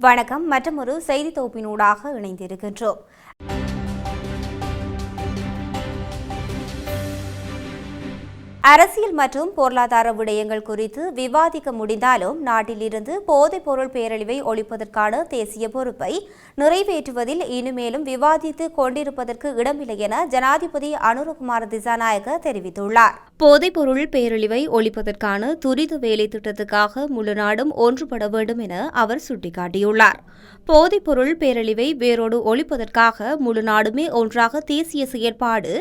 வணக்கம் மற்றமொரு செய்தி தொகுப்பினூடாக இணைந்திருக்கின்றோம். அரசியல் மற்றும் பொருளாதார விடயங்கள் குறித்து விவாதிக்க முடிந்தாலும் நாட்டிலிருந்து போதைப்பொருள் பேரழிவை ஒழிப்பதற்கான தேசிய பொறுப்பை நிறைவேற்றுவதில் இனிமேலும் விவாதித்து கொண்டிருப்பதற்கு இடமில்லை என ஜனாதிபதி அனுரகுமார் திசாநாயக தெரிவித்துள்ளார். போதைப்பொருள் பேரழிவை ஒழிப்பதற்கான துரித வேலை திட்டத்துக்காக முழு நாடும் ஒன்றுபட வேண்டும் என அவர் சுட்டிக்காட்டியுள்ளார். போதைப்பொருள் பேரழிவை வேரோடு ஒழிப்பதற்காக முழு நாடுமே ஒன்றாக தேசிய செயற்பாடு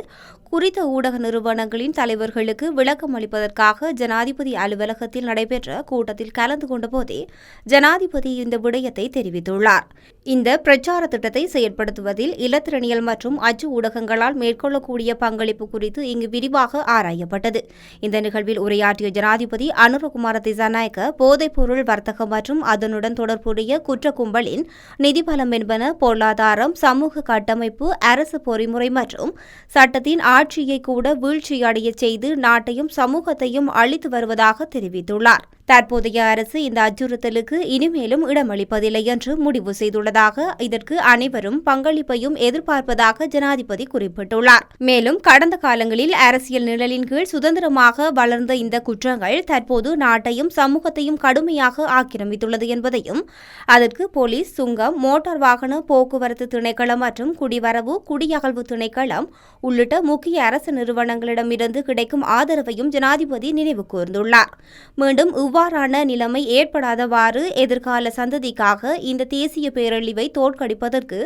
குறித்த ஊடக நிறுவனங்களின் தலைவர்களுக்கு விளக்கம் அளிப்பதற்காக ஜனாதிபதி அலுவலகத்தில் நடைபெற்ற கூட்டத்தில் கலந்து கொண்டபோதே ஜனாதிபதி இந்த விடயத்தை தெரிவித்துள்ளார். இந்த பிரச்சார திட்டத்தை செயற்படுத்துவதில் இலத்திரணியல் மற்றும் அச்சு ஊடகங்களால் மேற்கொள்ளக்கூடிய பங்களிப்பு குறித்து இங்கு விரிவாக ஆராயப்பட்டது. இந்த நிகழ்வில் உரையாற்றிய ஜனாதிபதி அனுரகுமார திசாநாயக்க போதைப்பொருள் வர்த்தகம் மற்றும் அதனுடன் தொடர்புடைய குற்ற கும்பலின் நிதிபலம் என்பன பொருளாதாரம் சமூக கட்டமைப்பு அரசு பொறிமுறை மற்றும் சட்டத்தின் ஆட்சியை கூட வீழ்ச்சியடைய செய்து நாட்டையும் சமூகத்தையும் அழித்து வருவதாக தெரிவித்துள்ளார். தற்போதைய அரசு இந்த அச்சுறுத்தலுக்கு இனிமேலும் இடமளிப்பதில்லை என்று முடிவு செய்துள்ளதாக இதற்கு அனைவரும் பங்களிப்பையும் எதிர்பார்ப்பதாக ஜனாதிபதி குறிப்பிட்டுள்ளார். மேலும் கடந்த காலங்களில் அரசியல் நிழலின் கீழ் சுதந்திரமாக வளர்ந்த இந்த குற்றங்கள் தற்போது நாட்டையும் சமூகத்தையும் கடுமையாக ஆக்கிரமித்துள்ளது என்பதையும் அதற்கு போலீஸ் சுங்கம் மோட்டார் வாகன போக்குவரத்து திணைக்களம் மற்றும் குடிவரவு குடியகழ்வு திணைக்களம் உள்ளிட்ட முக்கிய அரசு நிறுவனங்களிடமிருந்து கிடைக்கும் ஆதரவையும் ஜனாதிபதி நினைவு கூர்ந்துள்ளார். மீண்டும் இவ்வாறான நிலைமை ஏற்படாதவாறு எதிர்கால சந்ததிக்காக இந்த தேசிய பேரழிவை தோற்கடிப்பதற்கு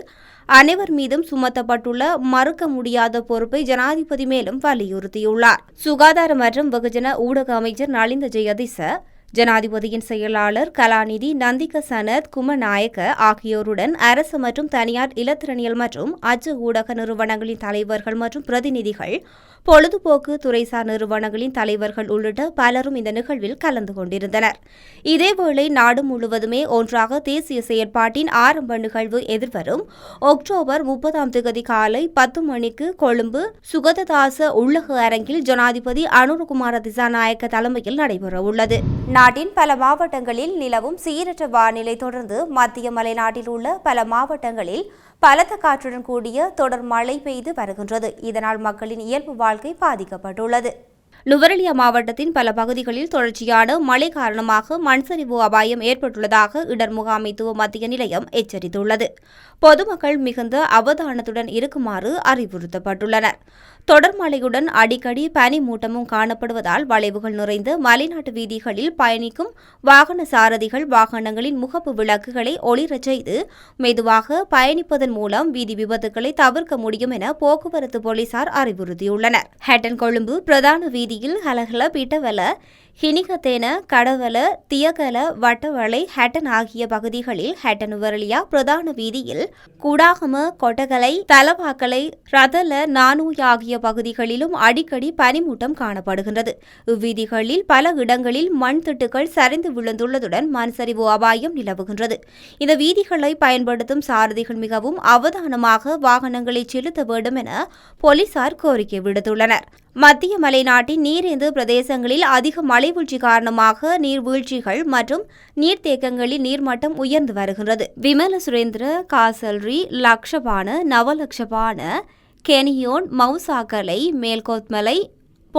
அனைவர் மீதும் சுமத்தப்பட்டுள்ள மறுக்க முடியாத பொறுப்பை ஜனாதிபதி மேலும் வலியுறுத்தியுள்ளார். சுகாதார மற்றும் வெகுஜன ஊடக அமைச்சர் நலிந்த ஜெயதிச ஜனாதிபதியின் செயலாளர் கலாநிதி நந்திக சனத் குமநாயக்க ஆகியோருடன் அரசு மற்றும் தனியார் இலத்திரனியல் மற்றும் அச்சு ஊடக நிறுவனங்களின் தலைவர்கள் மற்றும் பிரதிநிதிகள் பொழுதுபோக்கு துறைசார் நிறுவனங்களின் தலைவர்கள் உள்ளிட்ட பலரும் இந்த நிகழ்வில் கலந்து கொண்டிருந்தனர். இதேவேளை நாடு முழுவதுமே ஒன்றாக தேசிய செயற்பாட்டின் ஆரம்ப நிகழ்வு எதிர்வரும் அக்டோபர் முப்பதாம் தேதி காலை பத்து மணிக்கு கொழும்பு சுகததாச உள்ளக அரங்கில் ஜனாதிபதி அனுரகுமார திசாநாயக்க தலைமையில் நடைபெறவுள்ளது. நாட்டின் பல மாவட்டங்களில் நிலவும் சீரற்ற வானிலை தொடர்ந்து மத்திய மலைநாட்டில் உள்ள பல மாவட்டங்களில் பலத்த காற்றுடன் கூடிய தொடர் மழை பெய்து வருகின்றது. இதனால் மக்களின் இயல்பு வாழ்க்கை பாதிக்கப்பட்டுள்ளது. நுவரெலியா மாவட்டத்தின் பல பகுதிகளில் தொடர்ச்சியான மழை காரணமாக மண்சரிவு அபாயம் ஏற்பட்டுள்ளதாக இடர் முகாமைத்துவ மத்திய நிலையம் எச்சரித்துள்ளது. பொதுமக்கள் மிகுந்த அவதானத்துடன் இருக்குமாறு அறிவுறுத்தப்பட்டுள்ளனர். தொடர் மழையுடன் அடிக்கடி பனி மூட்டமும் காணப்படுவதால் வளைவுகள் நிறைந்த மலைநாட்டு வீதிகளில் பயணிக்கும் வாகன சாரதிகள் வாகனங்களின் முகப்பு விளக்குகளை ஒளிரச் செய்து மெதுவாக பயணிப்பதன் மூலம் வீதி விபத்துகளை தவிர்க்க முடியும் என போக்குவரத்து போலீசார் அறிவுறுத்தியுள்ளனர். ஹேட்டன் கொழும்பு பிரதான வீதியில் ஹலஹல பிட்டவல ஹினிகத்தேன கடவல தியகல வட்டவளை ஹேட்டன் ஆகிய பகுதிகளில் ஹேட்டன் உவரலியா பிரதான வீதியில் குடாகம கொட்டகலை தலவாக்கலை ரதல நானூய் ஆகிய பகுதிகளிலும் அடிக்கடி பனிமூட்டம் காணப்படுகின்றது. இவ்வீதிகளில் பல இடங்களில் மண் திட்டுகள் சரிந்து விழுந்துள்ளதுடன் மண் சரிவு அபாயம் நிலவுகின்றது. இந்த வீதிகளை பயன்படுத்தும் சாரதிகள் மிகவும் அவதானமாக வாகனங்களை செலுத்த வேண்டும் என போலீசார் கோரிக்கை விடுத்துள்ளனர். மத்திய மலைநாட்டின் நீரேந்து பிரதேசங்களில் அதிக மலைவீழ்ச்சி காரணமாக நீர்வீழ்ச்சிகள் மற்றும் நீர்த்தேக்கங்களில் நீர்மட்டம் உயர்ந்து வருகின்றது. விமல சுரேந்திர காசல்ரி லக்ஷபான நவலக்ஷபான கெனியோன் மவுசாக்கலை மேல்கோத்மலை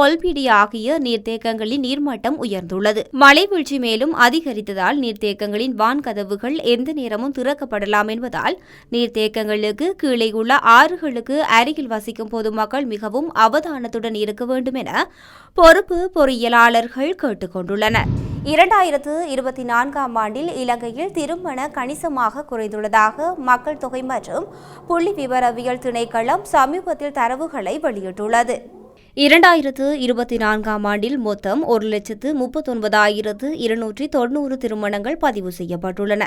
பொல்பிடி ஆகிய நீர்த்தேக்கங்களின் நீர்மட்டம் உயர்ந்துள்ளது. மழை வீழ்ச்சி மேலும் அதிகரித்ததால் நீர்த்தேக்கங்களின் வான்கதவுகள் எந்த நேரமும் திறக்கப்படலாம் என்பதால் நீர்த்தேக்கங்களுக்கு கீழே உள்ள ஆறுகளுக்கு அருகில் வசிக்கும் பொதுமக்கள் மிகவும் அவதானத்துடன் இருக்க வேண்டும் என பொறுப்பு பொறியியலாளர்கள் கேட்டுக் கொண்டுள்ளனர். இரண்டாயிரத்து இருபத்தி நான்காம் ஆண்டில் இலங்கையில் திருமண கணிசமாக குறைந்துள்ளதாக மக்கள் தொகை மற்றும் புள்ளி விவரவியல் திணைக்களம் சமீபத்தில் தரவுகளை வெளியிட்டுள்ளது. இரண்டாயிரத்து இருபத்தி நான்காம் ஆண்டில் மொத்தம் ஒரு லட்சத்து முப்பத்தொன்பதாயிரத்து இருநூற்றி தொன்னூறு திருமணங்கள் பதிவு செய்யப்பட்டுள்ளன.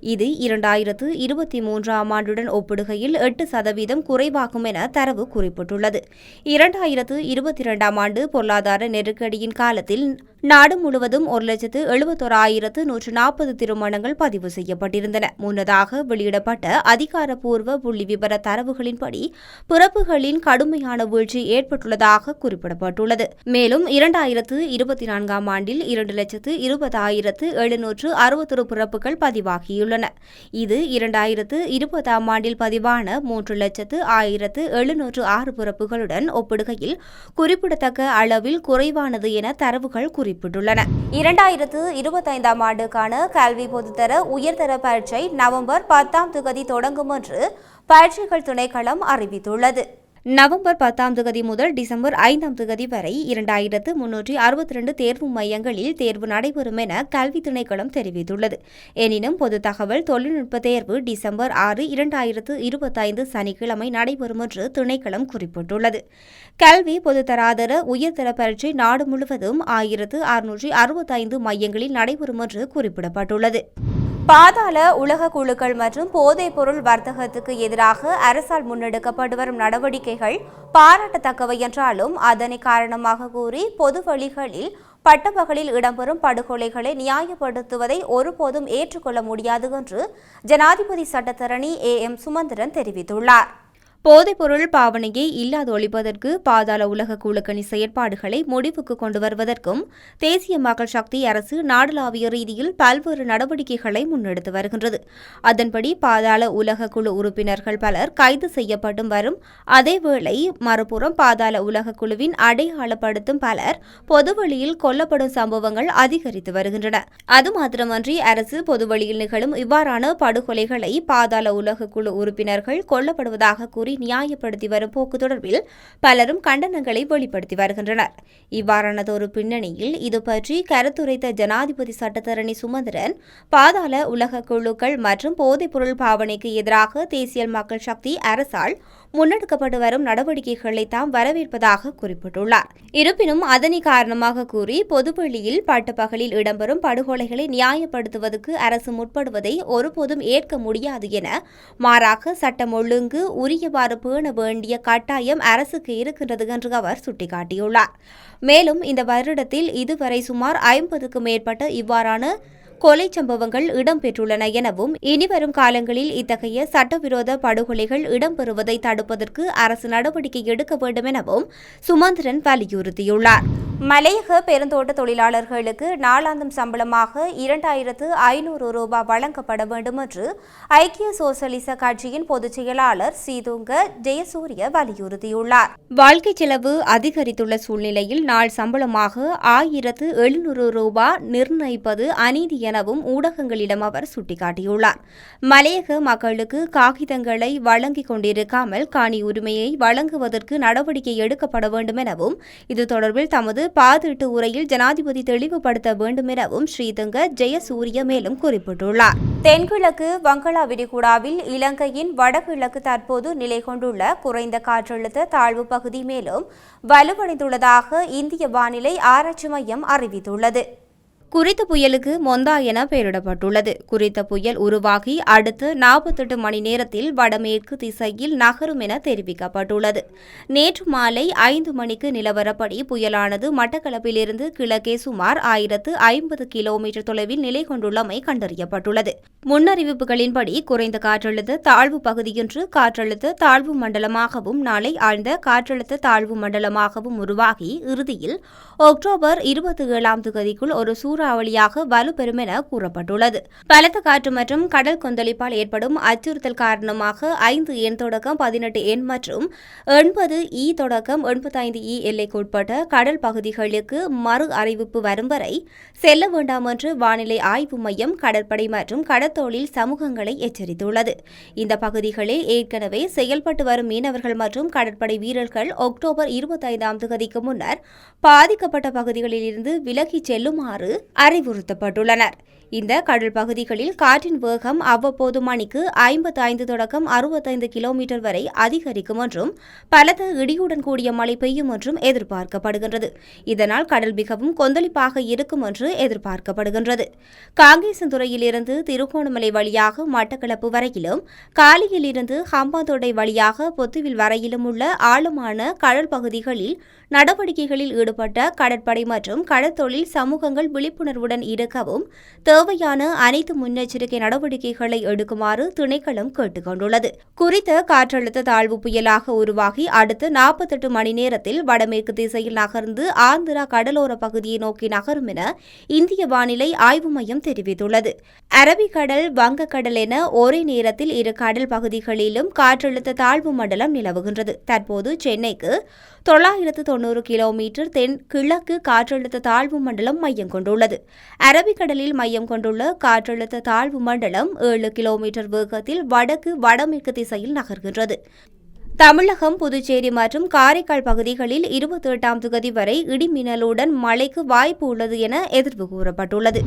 இது இரண்டாயிரத்து இருபத்தி மூன்றாம் ஆண்டுடன் ஒப்பிடுகையில் எட்டு சதவீதம் குறைவாகும் என தரவு குறிப்பிட்டுள்ளது. இரண்டாயிரத்து இருபத்தி இரண்டாம் ஆண்டு பொருளாதார நெருக்கடியின் காலத்தில் நாடு முழுவதும் ஒரு லட்சத்து எழுபத்தோராயிரத்து நூற்று நாற்பது திருமணங்கள் பதிவு செய்யப்பட்டிருந்தன. முன்னதாக வெளியிடப்பட்ட அதிகாரப்பூர்வ புள்ளி விவர தரவுகளின்படி பிறப்புகளின் கடுமையான வீழ்ச்சி ஏற்பட்டுள்ளதாக இருப்பதாக குறிப்பிடப்பட்டுள்ளது. மேலும் இரண்டாயிரத்து இருபத்தி நான்காம் ஆண்டில் இரண்டு லட்சத்து இருபதாயிரத்து எழுநூற்று அறுபத்தொரு பிறப்புகள் பதிவாகியுள்ளன. இது இரண்டாயிரத்து இருபதாம் ஆண்டில் பதிவான மூன்று லட்சத்து ஆயிரத்து எழுநூற்று ஆறு பிறப்புகளுடன் ஒப்பிடுகையில் குறிப்பிடத்தக்க அளவில் குறைவானது என தரவுகள் குறிப்பிட்டுள்ளன. இரண்டாயிரத்து இருபத்தைந்தாம் ஆண்டுக்கான கல்வி பொதுத்தர உயர்தர பரீட்சை நவம்பர் பத்தாம் தேதி தொடங்கும் என்று பரீட்சைகள் திணைக்களம் அறிவித்துள்ளது. நவம்பர் பத்தாம் தேதி முதல் டிசம்பர் ஐந்தாம் தேதி வரை இரண்டாயிரத்து முன்னூற்றி அறுபத்தி ரெண்டு தேர்வு மையங்களில் தேர்வு நடைபெறும் என கல்வி திணைக்களம் தெரிவித்துள்ளது. எனினும் பொது தகவல் தொழில்நுட்ப தேர்வு டிசம்பர் ஆறு இரண்டாயிரத்து இருபத்தைந்து சனிக்கிழமை நடைபெறும் என்று திணைக்களம் குறிப்பிட்டுள்ளது. கல்வி பொதுத்தராதர உயர்தர பரீட்சை நாடு முழுவதும் ஆயிரத்து அறுநூற்றி அறுபத்தைந்து மையங்களில் நடைபெறும் என்று குறிப்பிடப்பட்டுள்ளது. பாதாள உலக குழுக்கள் மற்றும் போதைப் பொருள் வர்த்தகத்துக்கு எதிராக அரசால் முன்னெடுக்கப்பட்டு வரும் நடவடிக்கைகள் பாராட்டத்தக்கவை என்றாலும் அதனை காரணமாக கூறி பொது வழிகளில் பட்டப்பகலில் இடம்பெறும் படுகொலைகளை நியாயப்படுத்துவதை ஒருபோதும் ஏற்றுக்கொள்ள முடியாது என்று ஜனாதிபதி சட்டத்தரணி ஏ எம் சுமந்திரன் தெரிவித்துள்ளார். போதைப்பொருள் பாவனையை இல்லாது ஒழிப்பதற்கு பாதாள உலக குழுக்கணி செயற்பாடுகளை முடிவுக்கு கொண்டு வருவதற்கும் தேசிய மக்கள் சக்தி அரசு நாடளாவிய ரீதியில் பல்வேறு நடவடிக்கைகளை முன்னெடுத்து வருகின்றது. அதன்படி பாதாள உலக குழு உறுப்பினர்கள் பலர் கைது செய்யப்பட்டும் வரும் அதேவேளை மறுபுறம் பாதாள உலக குழுவின் அடையாளப்படுத்தும் பலர் பொதுவெளியில் கொல்லப்படும் சம்பவங்கள் அதிகரித்து வருகின்றன. அது மாத்திரமன்றி அரசு பொதுவெளியில் நிகழும் இவ்வாறான படுகொலைகளை பாதாள உலக குழு உறுப்பினர்கள் கொல்லப்படுவதாக கூறி நியாயப்படுத்தி வரும் போக்கு தொடர்பில் பலரும் கண்டனங்களை வெளிப்படுத்தி வருகின்றனர். இவ்வாறானதொரு பின்னணியில் இதுபற்றி கருத்துரைத்த ஜனாதிபதி சட்டத்தரணி சுமந்திரன் பாதாள உலக குழுக்கள் மற்றும் போதைப்பொருள் பாவனைக்கு எதிராக தேசிய மக்கள் சக்தி அரசால் முன்னெடுக்கப்பட்டு வரும் நடவடிக்கைகளை தாம் வரவேற்பதாக குறிப்பிட்டுள்ளார். இருப்பினும் அதனை காரணமாக கூறி பொதுவெளியில் பட்டப்பகலில் இடம்பெறும் படுகொலைகளை நியாயப்படுத்துவதற்கு அரசு முற்படுவதை ஒருபோதும் ஏற்க முடியாது என மாறாக சட்டம் ஒழுங்கு உரியவாறு பேண வேண்டிய கட்டாயம் அரசுக்கு இருக்கின்றது என்று அவர் சுட்டிக்காட்டியுள்ளார். மேலும் இந்த வருடத்தில் இதுவரை சுமார் ஐம்பதுக்கும் மேற்பட்ட இவ்வாறான கொலை சம்பவங்கள் இடம்பெற்றுள்ளன எனவும் இனிவரும் காலங்களில் இத்தகைய சட்டவிரோத படுகொலைகள் இடம்பெறுவதை தடுப்பதற்கு அரசு நடவடிக்கை எடுக்க வேண்டும் எனவும் சுமந்திரன் வலியுறுத்தியுள்ளார். மலையக பெருந்தோட்ட தொழிலாளர்களுக்கு நாளாந்தம் சம்பளமாக இரண்டாயிரத்து ஐநூறு ரூபாய் வழங்கப்பட வேண்டும் என்று ஐக்கிய சோசலிச கட்சியின் பொதுச் செயலாளர் சீதுங்க ஜெயசூரிய வலியுறுத்தியுள்ளார். வாழ்க்கை செலவு அதிகரித்துள்ள சூழ்நிலையில் நாள் சம்பளமாக ஆயிரத்து எழுநூறு ரூபாய் நிர்ணயிப்பது அநீதி எனவும் ஊடகங்களிடம் அவர் சுட்டிக்காட்டியுள்ளார். மலையக மக்களுக்கு காகிதங்களை வழங்கிக் கொண்டிருக்காமல் காணி உரிமையை வழங்குவதற்கு நடவடிக்கை எடுக்கப்பட வேண்டும் எனவும் இது தொடர்பில் தமது பாதீட்டு உரையில் ஜனாதிபதி தெளிவுபடுத்த வேண்டும் எனவும் ஸ்ரீதங்க ஜெயசூரிய மேலும் குறிப்பிட்டுள்ளார். தென்கிழக்கு வங்களா விரிகுடாவில் இலங்கையின் வடகிழக்கு தற்போது நிலை கொண்டுள்ள குறைந்த காற்றழுத்த தாழ்வு பகுதி மேலும் வலுவடைந்துள்ளதாக இந்திய வானிலை ஆராய்ச்சி மையம் அறிவித்துள்ளது. குறித்த புயலுக்கு மொந்தா என பெயரிடப்பட்டுள்ளது. குறித்த புயல் உருவாகி அடுத்த நாற்பத்தெட்டு மணி நேரத்தில் வடமேற்கு திசையில் நகரும் என தெரிவிக்கப்பட்டுள்ளது. நேற்று மாலை ஐந்து மணிக்கு நிலவரப்படி புயலானது மட்டக்களப்பிலிருந்து கிழக்கே சுமார் ஆயிரத்து ஐம்பது கிலோமீட்டர் தொலைவில் நிலை கொண்டுள்ளமை கண்டறியப்பட்டுள்ளது. முன்னறிவிப்புகளின்படி குறைந்த காற்றழுத்த தாழ்வு பகுதியொன்று காற்றழுத்த தாழ்வு மண்டலமாகவும் நாளை ஆழ்ந்த காற்றழுத்த தாழ்வு மண்டலமாகவும் உருவாகி இறுதியில் அக்டோபர் இருபத்தி ஏழாம் தேதிக்குள் ஒரு சூறாவளியாக வலுப்பெறும் என கூறப்பட்டுள்ளது. பலத்த காற்று மற்றும் கடல் கொந்தளிப்பால் ஏற்படும் அச்சுறுத்தல் காரணமாக ஐந்து எண் தொடக்கம் பதினெட்டு எண் மற்றும் எண்பது இ தொடக்கம் எண்பத்தைந்து இ எல்லைக்குட்பட்ட கடல் பகுதிகளுக்கு மறு அறிவிப்பு வரும் வரை செல்ல வேண்டாம் என்று வானிலை ஆய்வு மையம் கடற்படை மற்றும் கடற்தொழில் சமூகங்களை எச்சரித்துள்ளது. இந்த பகுதிகளில் ஏற்கனவே செயல்பட்டு வரும் மீனவர்கள் மற்றும் கடற்படை வீரர்கள் அக்டோபர் இருபத்தைந்தாம் தேதிக்கு முன்னர் பாதிக்கப்பட்ட பகுதிகளில் இருந்து விலகிச் செல்லுமாறு அறிவுறுத்தப்பட்டுள்ளனர். இந்த கடல் பகுதிகளில் காற்றின் வேகம் அவ்வப்போது மணிக்கு ஐம்பத்தி ஐந்து தொடக்கம் அறுபத்தைந்து கிலோமீட்டர் வரை அதிகரிக்கும் என்றும் பலத்த இடியுடன் கூடிய மழை பெய்யும் என்றும் எதிர்பார்க்கப்படுகின்றது. இதனால் கடல் மிகவும் கொந்தளிப்பாக இருக்கும் என்று எதிர்பார்க்கப்படுகின்றது. காங்கேசந்துறையிலிருந்து திருகோணமலை வழியாக மட்டக்களப்பு வரையிலும் காலியிலிருந்து ஹம்பாந்தோட்டை வழியாக பொத்துவில் வரையிலும் உள்ள ஆழமான கடல் பகுதிகளில் நடவடிக்கைகளில் ஈடுபட்ட கடற்படை மற்றும் கடற்தொழில் சமூகங்கள் விழிப்புணர்வுடன் இருக்கவும் தேவையான அனைத்து முன்னெச்சரிக்கை நடவடிக்கைகளை எடுக்குமாறு திணைக்களம் கேட்டுக் கொண்டுள்ளது குறித்த காற்றழுத்த தாழ்வு புயலாக உருவாகி அடுத்த நாற்பத்தெட்டு மணி நேரத்தில் வடமேற்கு திசையில் நகர்ந்து ஆந்திரா கடலோர பகுதியை நோக்கி நகரும் என இந்திய வானிலை ஆய்வு மையம் தெரிவித்துள்ளது. அரபிக்கடல் வங்கக்கடல் என ஒரே நேரத்தில் இரு கடல் பகுதிகளிலும் காற்றழுத்த தாழ்வு மண்டலம் நிலவுகின்றது. தற்போது சென்னைக்கு தொள்ளாயிரத்து தொண்ணூறு கிலோமீட்டர் தென் கிழக்கு காற்றழுத்த தாழ்வு மண்டலம் மையம் கொண்டுள்ளது. அரபிக்கடலில் மையம் கொண்டுள்ள காற்றழுத்த தாழ்வு மண்டலம் ஏழு கிலோமீட்டர் வேகத்தில் வடக்கு வடமேற்கு திசையில் நகர்கின்றது. தமிழகம் புதுச்சேரி மற்றும் காரைக்கால் பகுதிகளில் இருபத்தி எட்டாம் தொகுதி வரை இடிமின்னலுடன் மழைக்கு வாய்ப்பு உள்ளது என எதிர்ப்பு கூறப்பட்டுள்ளது.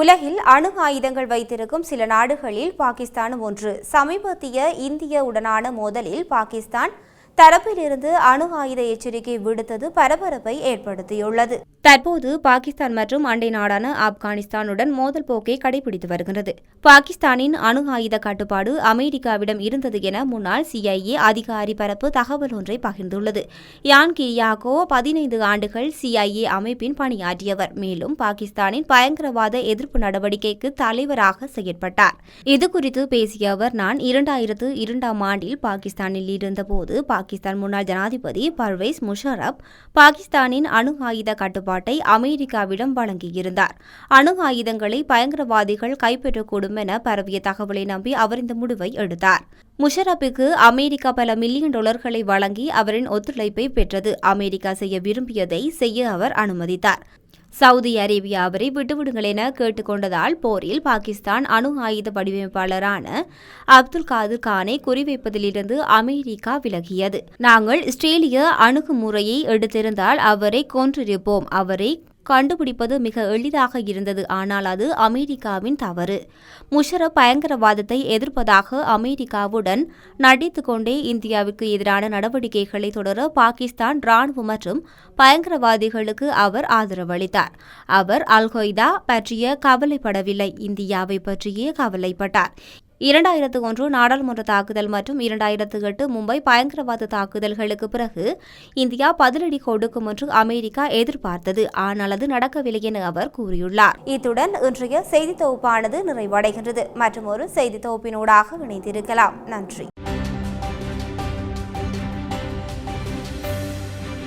உலகில் அணு ஆயுதங்கள் வைத்திருக்கும் சில நாடுகளில் பாகிஸ்தான் ஒன்று. சமீபத்திய இந்திய உடனான மோதலில் பாகிஸ்தான் தரப்பிலிருந்து அணு ஆயுத எச்சரிக்கை விடுத்தது பரபரப்பை ஏற்படுத்தியுள்ளது. தற்போது பாகிஸ்தான் மற்றும் அண்டை நாடான ஆப்கானிஸ்தானுடன் மோதல் போக்கை கடைபிடித்து வருகிறது பாகிஸ்தானின் அணு ஆயுத கட்டுப்பாடு அமெரிக்காவிடம் இருந்தது என முன்னாள் சிஐஏ அதிகாரி பரப்பு தகவல் ஒன்றை பகிர்ந்துள்ளது. யான் கிரியாகோ பதினைந்து ஆண்டுகள் சிஐஏ அமைப்பின் பணியாற்றியவர். மேலும் பாகிஸ்தானின் பயங்கரவாத எதிர்ப்பு நடவடிக்கைக்கு தலைவராக செயற்பட்டார். இதுகுறித்து பேசிய அவர் நான் இரண்டாயிரத்து இரண்டாம் ஆண்டில் பாகிஸ்தானில் இருந்தபோது பாகிஸ்தான் பாகிஸ்தான் முன்னாள் ஜனாதிபதி பர்வேஸ் முஷாரப் பாகிஸ்தானின் அணு ஆயுத கட்டுப்பாட்டை அமெரிக்காவிடம் வழங்கியிருந்தார். அணு ஆயுதங்களை பயங்கரவாதிகள் கைப்பற்றக்கூடும் என பரவிய தகவலை நம்பி அவர் இந்த முடிவை எடுத்தார். முஷரப்புக்கு அமெரிக்கா பல மில்லியன் டாலர்களை வழங்கி அவரின் ஒத்துழைப்பை பெற்றது. அமெரிக்கா செய்ய விரும்பியதை செய்ய அவர் அனுமதித்தார். சவுதி அரேபியா அவரை விட்டுவிடுங்கள் என கேட்டுக்கொண்டதால் போரில் பாகிஸ்தான் அணு ஆயுத வடிவமைப்பாளரான அப்துல் காதிர் கானை குறிவைப்பதிலிருந்து அமெரிக்கா விலகியது. நாங்கள் இஸ்ரேலிய அணுகுமுறையை எடுத்திருந்தால் அவரை கொன்றிருப்போம். அவரை கண்டுபிடிப்பது மிக எளிதாக இருந்தது. ஆனால் அது அமெரிக்காவின் தவறு. முஷரப் பயங்கரவாதத்தை எதிர்ப்பதாக அமெரிக்காவுடன் நடித்து கொண்டே இந்தியாவுக்கு எதிரான நடவடிக்கைகளை தொடர பாகிஸ்தான் ராணுவம் மற்றும் பயங்கரவாதிகளுக்கு அவர் ஆதரவளித்தார். அவர் அல் கொய்தா பற்றிய கவலைப்படவில்லை. இந்தியாவை பற்றியே கவலைப்பட்டார். இரண்டாயிரத்து ஒன்று நாடாளுமன்ற தாக்குதல் மற்றும் இரண்டாயிரத்து எட்டு மும்பை பயங்கரவாத தாக்குதல்களுக்கு பிறகு இந்தியா பதிலடி கொடுக்கும் என்று அமெரிக்கா எதிர்பார்த்தது. ஆனால் அது நடக்கவில்லை என அவர் கூறியுள்ளார். இத்துடன் இன்றைய செய்தி தொகுப்பானது நிறைவடைகின்றது. மற்றும் ஒரு செய்தி தொகுப்பினூடாக இணைந்திருக்கலாம். நன்றி.